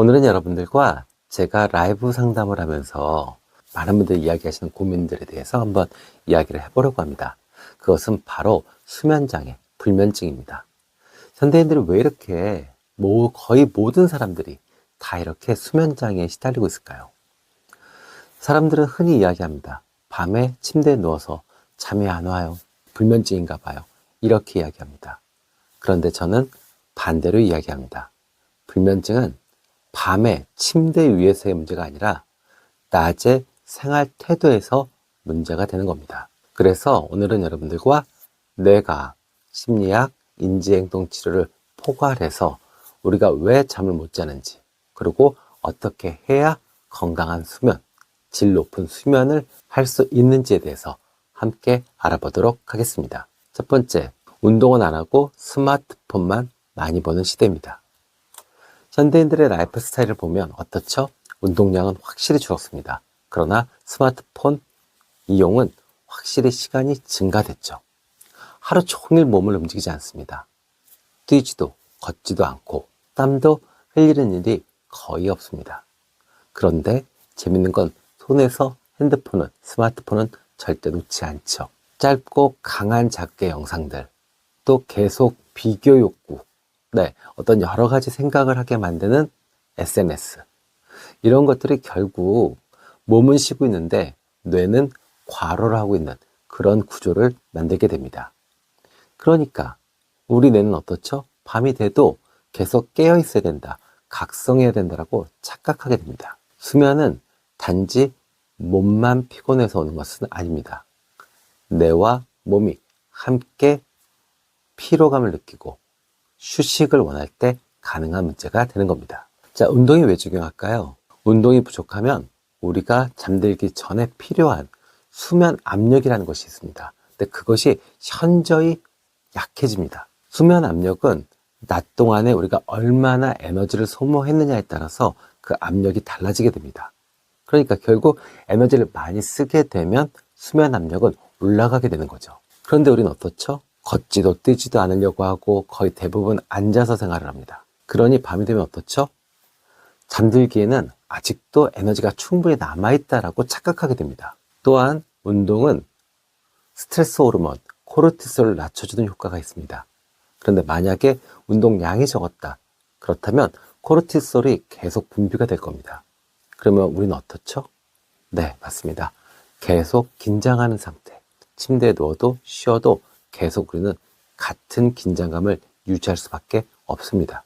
오늘은 여러분들과 제가 라이브 상담을 하면서 많은 분들이 이야기하시는 고민들에 대해서 한번 이야기를 해보려고 합니다. 그것은 바로 수면장애, 불면증입니다. 현대인들이 왜 이렇게 뭐 거의 모든 사람들이 다 이렇게 수면장애에 시달리고 있을까요? 사람들은 흔히 이야기합니다. 밤에 침대에 누워서 잠이 안 와요. 불면증인가 봐요. 이렇게 이야기합니다. 그런데 저는 반대로 이야기합니다. 불면증은 밤에 침대 위에서의 문제가 아니라 낮에 생활 태도에서 문제가 되는 겁니다. 그래서 오늘은 여러분들과 뇌가 심리학, 인지행동 치료를 포괄해서 우리가 왜 잠을 못 자는지, 그리고 어떻게 해야 건강한 수면, 질 높은 수면을 할 수 있는지에 대해서 함께 알아보도록 하겠습니다. 첫 번째, 운동은 안 하고 스마트폰만 많이 보는 시대입니다. 현대인들의 라이프 스타일을 보면 어떻죠? 운동량은 확실히 줄었습니다. 그러나 스마트폰 이용은 확실히 시간이 증가됐죠. 하루 종일 몸을 움직이지 않습니다. 뛰지도 걷지도 않고 땀도 흘리는 일이 거의 없습니다. 그런데 재밌는 건 손에서 핸드폰은 스마트폰은 절대 놓지 않죠. 짧고 강한 작게 영상들 또 계속 비교 욕구 네, 어떤 여러 가지 생각을 하게 만드는 SNS. 이런 것들이 결국 몸은 쉬고 있는데 뇌는 과로를 하고 있는 그런 구조를 만들게 됩니다. 그러니까 우리 뇌는 어떻죠? 밤이 돼도 계속 깨어 있어야 된다. 각성해야 된다라고 착각하게 됩니다. 수면은 단지 몸만 피곤해서 오는 것은 아닙니다. 뇌와 몸이 함께 피로감을 느끼고 휴식을 원할 때 가능한 문제가 되는 겁니다. 자, 운동이 왜 중요할까요? 운동이 부족하면 우리가 잠들기 전에 필요한 수면 압력이라는 것이 있습니다. 근데 그것이 현저히 약해집니다. 수면 압력은 낮 동안에 우리가 얼마나 에너지를 소모했느냐에 따라서 그 압력이 달라지게 됩니다. 그러니까 결국 에너지를 많이 쓰게 되면 수면 압력은 올라가게 되는 거죠. 그런데 우리는 어떻죠? 걷지도 뛰지도 않으려고 하고 거의 대부분 앉아서 생활을 합니다. 그러니 밤이 되면 어떻죠? 잠들기에는 아직도 에너지가 충분히 남아있다라고 착각하게 됩니다. 또한 운동은 스트레스 호르몬, 코르티솔을 낮춰주는 효과가 있습니다. 그런데 만약에 운동량이 적었다. 그렇다면 코르티솔이 계속 분비가 될 겁니다. 그러면 우리는 어떻죠? 네, 맞습니다. 계속 긴장하는 상태. 침대에 누워도 쉬어도 계속 우리는 같은 긴장감을 유지할 수밖에 없습니다.